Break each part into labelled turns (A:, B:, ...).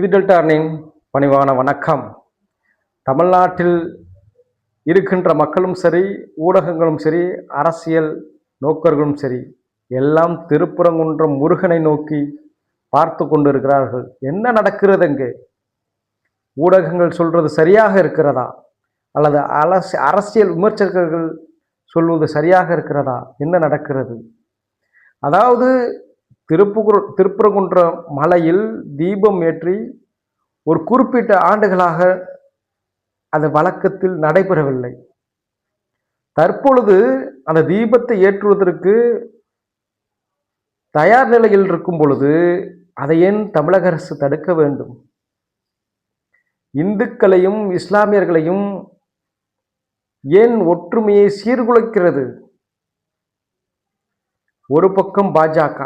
A: இது டெல்டார்னின் பணிவான வணக்கம். தமிழ்நாட்டில் இருக்கின்ற மக்களும் சரி ஊடகங்களும் சரி அரசியல் நோக்கர்களும் சரி எல்லாம் திருப்புறங்குன்றம் முருகனை நோக்கி பார்த்து கொண்டிருக்கிறார்கள். என்ன நடக்கிறது அங்கே? ஊடகங்கள் சொல்றது சரியாக இருக்கிறதா? அல்லது அரசு அரசியல் விமர்சகர்கள் சொல்வது சரியாக இருக்கிறதா? என்ன நடக்கிறது? அதாவது திருப்புகுர் திருப்பரங்குன்றம் மலையில் தீபம் ஏற்றி ஒரு குறிப்பிட்ட ஆண்டுகளாக அது வழக்கத்தில் நடைபெறவில்லை. தற்பொழுது அந்த தீபத்தை ஏற்றுவதற்கு தயார் நிலையில் இருக்கும் பொழுது அதை ஏன் தமிழக அரசு தடுக்க வேண்டும்? இந்துக்களையும் இஸ்லாமியர்களையும் ஏன் ஒற்றுமையை சீர்குலைக்கிறது? ஒரு பக்கம் பாஜக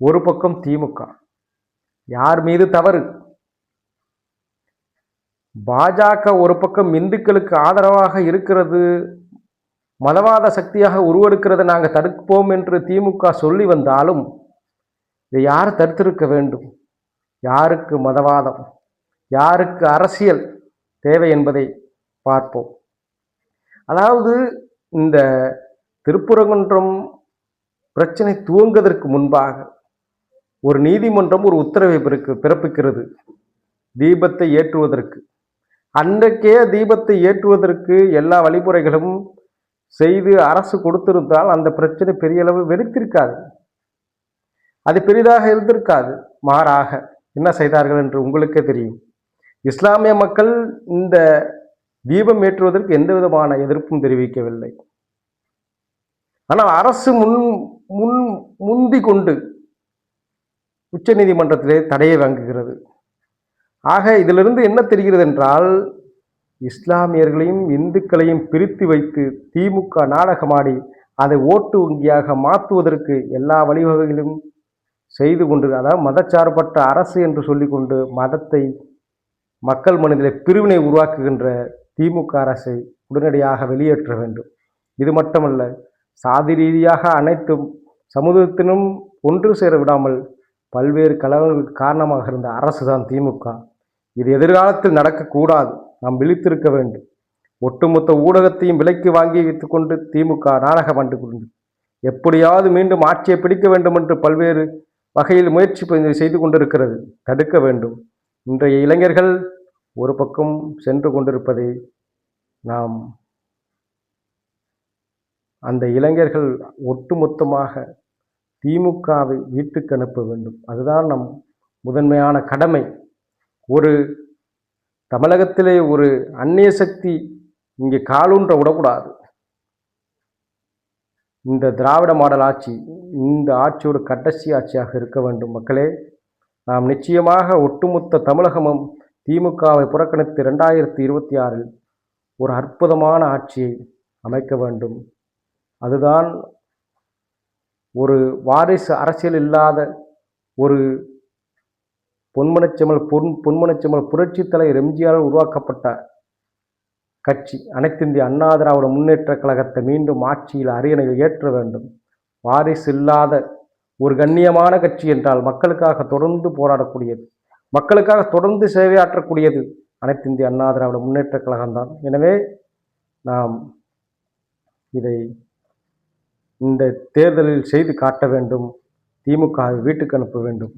A: ஒரு பக்கம் திமுக. யார் மீது தவறு? பாஜக ஒரு பக்கம் இந்துக்களுக்கு ஆதரவாக இருக்கிறது மதவாத சக்தியாக உருவெடுக்கிறதை நாங்கள் தடுப்போம் என்று திமுக சொல்லி வந்தாலும் இதை யார் தடுத்திருக்க வேண்டும்? யாருக்கு மதவாதம்? யாருக்கு அரசியல் தேவை என்பதை பார்ப்போம். அதாவது இந்த திருப்புரங்குன்றம் பிரச்சனை துவங்குவதற்கு முன்பாக ஒரு நீதிமன்றம் ஒரு உத்தரவை பிறகு பிறப்பிக்கிறது. தீபத்தை ஏற்றுவதற்கு. அன்றைக்கே தீபத்தை ஏற்றுவதற்கு எல்லா வழிமுறைகளும் செய்து அரசு கொடுத்திருந்தால் அந்த பிரச்சனை பெரிய அளவு வெடித்திருக்காது. அது பெரிதாக இருந்திருக்காது. மாறாக என்ன செய்தார்கள் என்று உங்களுக்கே தெரியும். இஸ்லாமிய மக்கள் இந்த தீபம் ஏற்றுவதற்கு எந்த விதமான எதிர்ப்பும் தெரிவிக்கவில்லை. ஆனால் அரசு முன் முன் முந்தி கொண்டு உச்சநீதிமன்றத்திலே தடையை வாங்குகிறது. ஆக இதிலிருந்து என்ன தெரிகிறது என்றால் இஸ்லாமியர்களையும் இந்துக்களையும் பிரித்து வைத்து திமுக நாடகமாடி அதை ஓட்டு வங்கியாக மாற்றுவதற்கு எல்லா வழிவகைகளும் செய்து கொண்டு அதாவது மதச்சார்பற்ற அரசு என்று சொல்லிக்கொண்டு மதத்தை மக்கள் மனதிலே பிரிவினை உருவாக்குகின்ற திமுக அரசை உடனடியாக வெளியேற்ற வேண்டும். இது மட்டுமல்ல சாதி ரீதியாக அனைத்தும் சமூகத்தினும் ஒன்று சேர விடாமல் பல்வேறு கலவரங்களுக்கு காரணமாக இருந்த அரசு தான் திமுக. இது எதிர்காலத்தில் நடக்கக்கூடாது. நாம் விழித்திருக்க வேண்டும். ஒட்டுமொத்த ஊடகத்தையும் விலைக்கு வாங்கி வைத்துக்கொண்டு திமுக நாடகம் கண்டு கொண்டு எப்படியாவது மீண்டும் ஆட்சியை பிடிக்க வேண்டும் என்று பல்வேறு வகையில் முயற்சி செய்து கொண்டிருக்கிறது. தடுக்க வேண்டும். இன்றைய இளைஞர்கள் ஒரு பக்கம் சென்று கொண்டிருப்பதை நாம் அந்த இளைஞர்கள் ஒட்டுமொத்தமாக திமுகவை வீட்டுக்கு அனுப்ப வேண்டும். அதுதான் நம் முதன்மையான கடமை. ஒரு தமிழகத்திலே ஒரு அந்நிய சக்தி இங்கே காலூன்ற விடக்கூடாது. இந்த திராவிட மாடல் ஆட்சி இந்த ஆட்சியோட கடைசி ஆட்சியாக இருக்க வேண்டும். மக்களே நாம் நிச்சயமாக ஒட்டுமொத்த தமிழகமும் திமுகவை புறக்கணித்து ரெண்டாயிரத்தி இருபத்தி ஆறில் ஒரு அற்புதமான ஆட்சியை அமைக்க வேண்டும். அதுதான் ஒரு வாரிசு அரசியல் இல்லாத ஒரு பொன்மனச்செம்மல் பொன் பொன்மனச்சமல் புரட்சி தலைவர் எம்ஜிஆர் உருவாக்கப்பட்ட கட்சி. அனைத்திந்திய அண்ணா திராவிட முன்னேற்ற கழகத்தை மீண்டும் ஆட்சியில் அரியணையில் ஏற்ற வேண்டும். வாரிசு இல்லாத ஒரு கண்ணியமான கட்சி என்றால் மக்களுக்காக தொடர்ந்து போராடக்கூடியது மக்களுக்காக தொடர்ந்து சேவையாற்றக்கூடியது அனைத்திந்திய அண்ணா திராவிட முன்னேற்ற கழகம்தான். எனவே நாம் இதை இந்த தேர்தலில் செய்து காட்ட வேண்டும் திமுக வீட்டுக்கு அனுப்ப வேண்டும்.